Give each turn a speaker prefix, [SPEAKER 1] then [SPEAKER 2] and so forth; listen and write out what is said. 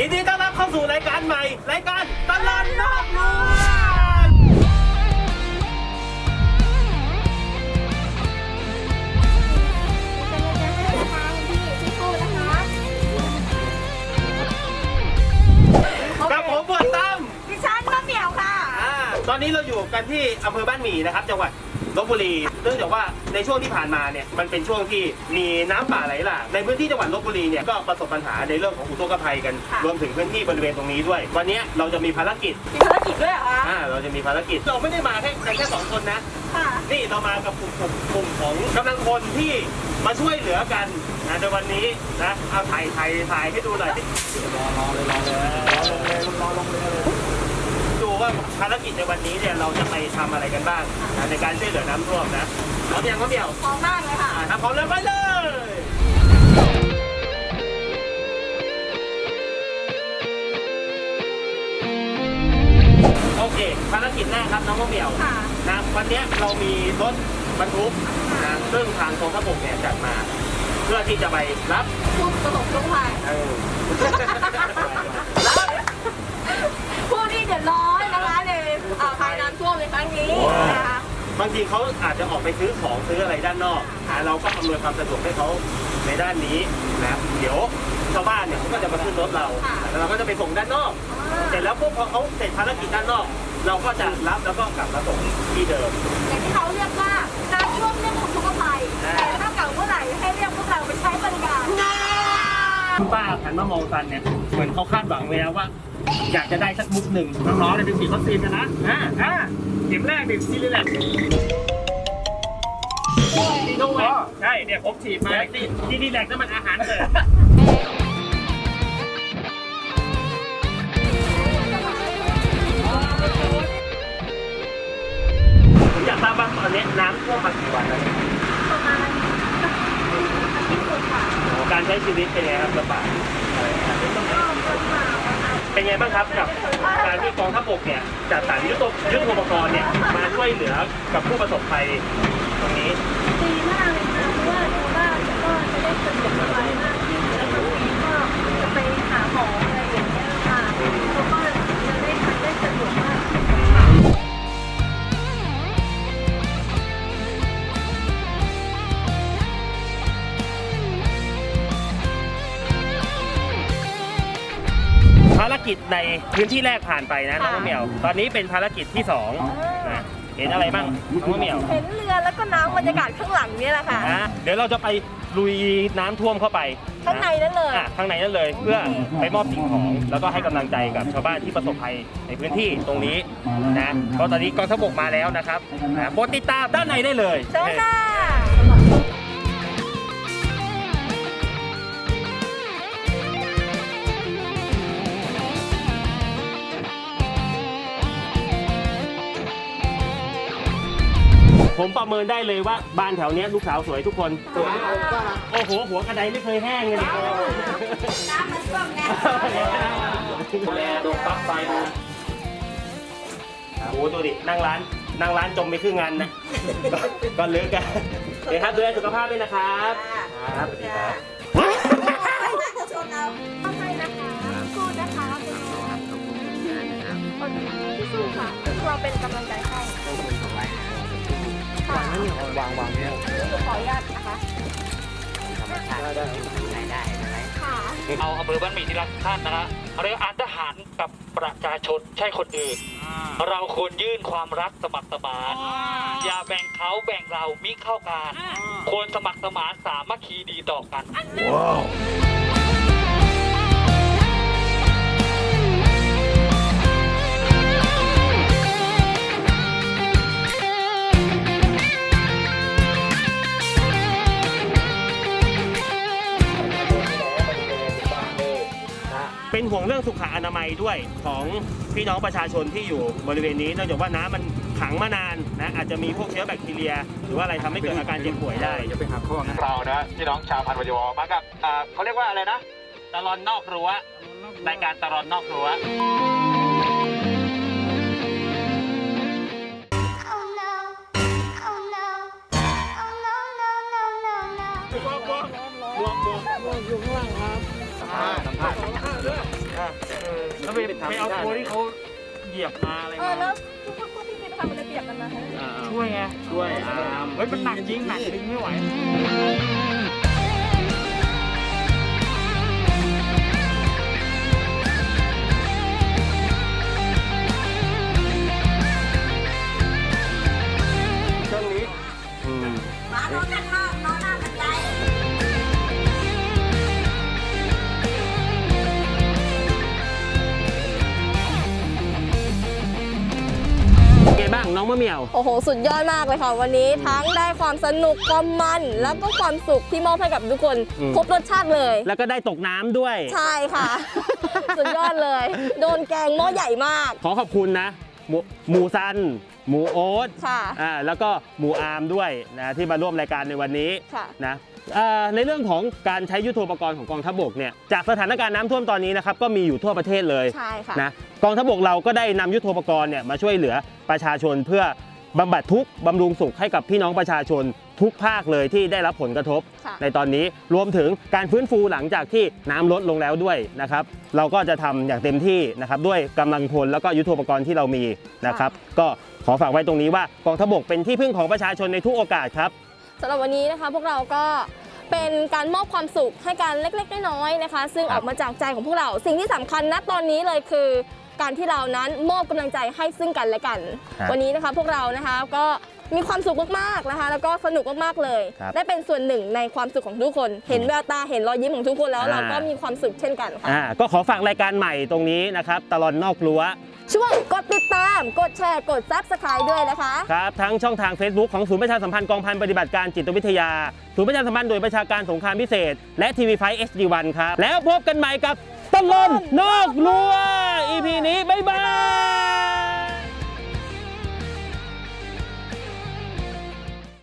[SPEAKER 1] ยินดีต้อนรับเข้าสู่รายการใหม่ รายการตลอดนอกเมืองกับผมบวชตั้ม
[SPEAKER 2] ดิฉันมะเหมียวค่ะ
[SPEAKER 1] อ่าตอนนี้เราอยู่กันที่อำเภอบ้านหมี่นะครับ จังหวัด ลบบุรีเนื่องจากว่าในช่วงที่ผ่านมาเนี่ยมันเป็นช่วงที่มีน้ำป่าไหลหลากในพื้นที่จังหวัดลบบุรีเนี่ยก็ประสบปัญหาในเรื่องของอุทกภัยกัน
[SPEAKER 2] ค่ะ
[SPEAKER 1] รวมถึงพื้นที่บริเวณตรงนี้ด้วย วันนี้เราจะมีภารกิจ
[SPEAKER 2] มีภารกิจด้วยเหรอคะ
[SPEAKER 1] อ่าเราจะมีภารกิจเราไม่ได้มาแค่แค่สองคนนะ
[SPEAKER 2] ค่ะ
[SPEAKER 1] นี่เรามากับกลุ่มกลุ่มกลุ่มของกำลังพลที่มาช่วยเหลือกันนะในวันนี้นะเอาถ่ายถ่ายถ่ายให้ดูหน่อยรอรอเลยรอเลยรอลงเลยรอลงเลยดู ว่าภารกิจในวันนี้เนี่ยเราจะไปทำอะไรกันบ้างนะในการช่วยเหลือน้ำท่วมนะพร้อมยังพร้อมเดียว
[SPEAKER 2] พร้อมมากเลยค่ะ
[SPEAKER 1] อ่าถ้าพร้อมแล้วไปเลย โอเคภารกิจแรกครับน้องมะเหมียว
[SPEAKER 2] ค่ะ
[SPEAKER 1] นะวันเนี้ยเรามีรถบรรทุกนะซึ่งทางกองทัพบกเนี่ยจัดมา เพื่อที่จะไปรับ
[SPEAKER 2] ผู้ประสบทุกภัย
[SPEAKER 1] เออ
[SPEAKER 2] ผู้ที่เดือดร้อนนะคะในอ่าภัยน้ำท่วม ในครั้งนี้นะคะ
[SPEAKER 1] บางทีเขาอาจจะออกไปซื้อของซื้ออะไรด้านนอกอะเราก็อำนวยความสะดวกให้เขาในด้านนี้นะเดี๋ยวชาวบ้านเนี่ยเขาก็จะมาขึ้นรถเราแล้วเราก็จะไปส่งด้านนอก เสร็จแล้วพวกพอเขาเสร็จภารกิจด้านนอก เราก็จะรับแล้วก็กลับมาส่งที่เดิม
[SPEAKER 2] อย่างที่เขาเรียกว่าน้ำท่วมเรียกอุทกภัย
[SPEAKER 1] อ่า
[SPEAKER 2] แต่ถ้าเกิดเมื่อไหร่ให้เรียกพวกเราไปใช้บริการ
[SPEAKER 1] คุณป้าหันมามองซันเนี่ยเหมือนเขาคาดหวังไว้แล้วว่า อยากจะได้สักมุกหนึ่งน้องๆเนี่ยเป็นฉีดวัคซีนกันนะอ่าอ่าเข็มแรกดิซีรีแลกซีโนแวคใช่เนี่ยผมฉีดมาซีรีแลกนั่นมันอาหารเสริมผมอยากทราบว่าตอนนี้น้ำท่วมมากี่วันแล้วเนี่ย
[SPEAKER 2] ประมาณที่สุดค่ะ
[SPEAKER 1] การใช้ชีวิตเป็นไงครับลำบากอะไรนะครับ
[SPEAKER 2] ก็ลำบากมาก
[SPEAKER 1] เป็นไงบ้างครับกับการที่กองทัพบกเนี่ยจัดสรรยุทธยุทโธปกรณ์เนี่ยมาช่วยเหลือกับผู้ประสบภัยตรงนี้
[SPEAKER 2] ดีมากเลยค่ะเพราะว่าชาวบ้านก็จะได้สะดวกสบายมาการกิจ
[SPEAKER 1] ในพื้นที่แรกผ่านไปนะน้องมะเหมียว ตอนนี้เป็นภารกิจที่สองนะเห็นอะไรบ้างน้องมะเหมียว
[SPEAKER 2] เห็นเรือแล้วก็น้ำบรรยากาศข้างหลังเนี่ยแหละค่ะ
[SPEAKER 1] นะเดี๋ยวเราจะไปลุยน้ำท่วมเข้าไป
[SPEAKER 2] ข้างในนั่นเลย
[SPEAKER 1] อะข้างในนั่นเลยเพื่อไปมอบสิ่งของแล้วก็ให้กำลังใจกับชาวบ้านที่ประสบภัยในพื้นที่ตรงนี้นะเพราะตอนนี้กองทัพบกมาแล้วนะครับนะโปรดติดตามด้านในได้เลย
[SPEAKER 2] เชิญค่ะ
[SPEAKER 1] ผมประเมินได้เลยว่าบ้านแถวเนี้ยลูกสาวสวยทุกคน โอ้โห หัวกระไดไม่เคยแห้งเลยดิ
[SPEAKER 2] น้ำมันท่วมไง
[SPEAKER 1] แลดูปลั๊กไฟดูโอ้โหดูดินั่งร้านนั่งร้านจมไปครึ่งงานนะก็ก็เลิกกันเดี๋ยวครับดูแลสุขภาพด้วยนะครับครับสวัสดีครับ
[SPEAKER 2] ชนเอาเข้าใจนะคะสู้นะคะเป็นคนที่สู้ค่ะเราเป็นกำลังใจให้ วางนี่วางวางเนี่ยขออนุญาตนะคะค่ะ
[SPEAKER 3] เอาอำเภอบ้านหมี่ที่รักท่านนะฮะเรียกว่าอาทหารกับประชาชนใช่คนอื่น เราควรยื่นความรักสมัครสมาน อย่าแบ่งเขาแบ่งเรามิเข้ากัน ควรสมัครสมานสามัคคีดีต่อกัน
[SPEAKER 1] เป็นห่วงเรื่องสุขอนามัยด้วยของพี่น้องประชาชนที่อยู่บริเวณนี้เนื่องจากว่าน้ำมันขังมานานนะอาจจะมีพวกเชื้อแบคทีเรีย หรือว่าอะไรทำให้เกิดอาการเจ็บป่วยได้
[SPEAKER 4] จะไปหาข้อนะเรานะพี่น้องชาวพันธุ์วยวมากับอ่าเขาเรียกว่าอะไรนะ
[SPEAKER 1] ตลอนนอกรั้วรายการตลอนนอกรั้ว
[SPEAKER 5] Oh no. Oh no. Oh no, no, no, no, no.
[SPEAKER 1] บวกบวกบวกบวกบวกอยู่ข้างล่างครับ สัมภาษณ์สัมภาษณ์
[SPEAKER 3] แล้วไปไปเอาตัวที่เขาเหยียบมาอะไร
[SPEAKER 2] เออ
[SPEAKER 3] มา
[SPEAKER 2] แล้วทุกคนพวกพี่ๆไปทำอะไรเปียกกันมาฮะ
[SPEAKER 3] ช่วยไง
[SPEAKER 1] ช่วยอาม
[SPEAKER 3] เฮ้ยมันหนักจริงหนักจริงไม่ไหว
[SPEAKER 1] ช่วางน้องมะเหมี่ยว
[SPEAKER 2] โอ้โห สุดยอดมากเลยค่ะ วันนี้ทั้งได้ความสนุกความมัน แล้วก็ความสุขที่มอบให้กับทุกคน
[SPEAKER 1] อืม
[SPEAKER 2] ครบรสชาติเลย
[SPEAKER 1] แล้วก็ได้ตกน้ำด้วย
[SPEAKER 2] ใช่ค่ะ สุดยอดเลย โดนแกงหม้อใหญ่มาก
[SPEAKER 1] ขอขอบคุณนะหมูหมูซัน หมูโอ๊ต
[SPEAKER 2] ค่ะ
[SPEAKER 1] อ่าแล้วก็หมูอาร์มด้วยนะที่มาร่วมรายการในวันนี้
[SPEAKER 2] ค่ะ
[SPEAKER 1] นะเอ่อในเรื่องของการใช้ยุทโธปกรณ์ของกองทัพบกเนี่ยจากสถานการณ์น้ำท่วมตอนนี้นะครับก็มีอยู่ทั่วประเทศเลย
[SPEAKER 2] ใช่ค่ะ
[SPEAKER 1] นะ กองทัพบกเราก็ได้นำยุทโธปกรณ์เนี่ยมาช่วยเหลือประชาชนเพื่อบำบัดทุกข์บำรุงสุขให้กับพี่น้องประชาชนทุกภาคเลยที่ได้รับผลกระทบ
[SPEAKER 2] ค่ะ
[SPEAKER 1] ในตอนนี้รวมถึงการฟื้นฟูหลังจากที่น้ำลดลงแล้วด้วยนะครับ เราก็จะทำอย่างเต็มที่นะครับด้วยกำลังพลแล้วก็ยุทโธปกรณ์ที่เรามีนะครับ ก็ขอฝากไว้ตรงนี้ว่ากองทัพบกเป็นที่พึ่งของประชาชนในทุกโอกาสครับ
[SPEAKER 2] สำหรับวันนี้นะคะพวกเราก็เป็นการมอบความสุขให้กันเล็กๆน้อยๆนะคะ ซึ่ง
[SPEAKER 1] ครั
[SPEAKER 2] อบอกมาจากใจของพวกเราสิ่งที่สำคัญณตอนนี้เลยคือ การที่เรานั้นมอบกำลังใจให้ซึ่งกันและกัน
[SPEAKER 1] ครับ
[SPEAKER 2] วันนี้นะคะพวกเรานะคะก็มีความสุขมากๆนะคะ แล้วก็สนุกมากๆเลย
[SPEAKER 1] ครับ
[SPEAKER 2] ได้เป็นส่วนหนึ่งในความสุขของทุกคน เห็นแววตาเห็นรอยยิ้มของทุกคนแล้ว
[SPEAKER 1] อ่า
[SPEAKER 2] เราก็มีความสุขเช่นกันค่ะ
[SPEAKER 1] อ่าก็ขอฝากรายการใหม่ตรงนี้นะครับตลอดนอกรั้ว
[SPEAKER 2] ช่วยกดติดตาม กดแชร์ กดซับสไครต์ด้วยนะคะ
[SPEAKER 1] ครับทั้งช่องทาง Facebook ของศูนย์ประชาสัมพันธ์กองพันปฏิบัติการจิตวิทยา ศูนย์ประชาสัมพันธ์โดยประชาการสงครามพิเศษ และทีวีไฟ HD1 ครับ แล้วพบกันใหม่กับ ตลอนนอกรั้ว EP นี้ บ๊ายบาย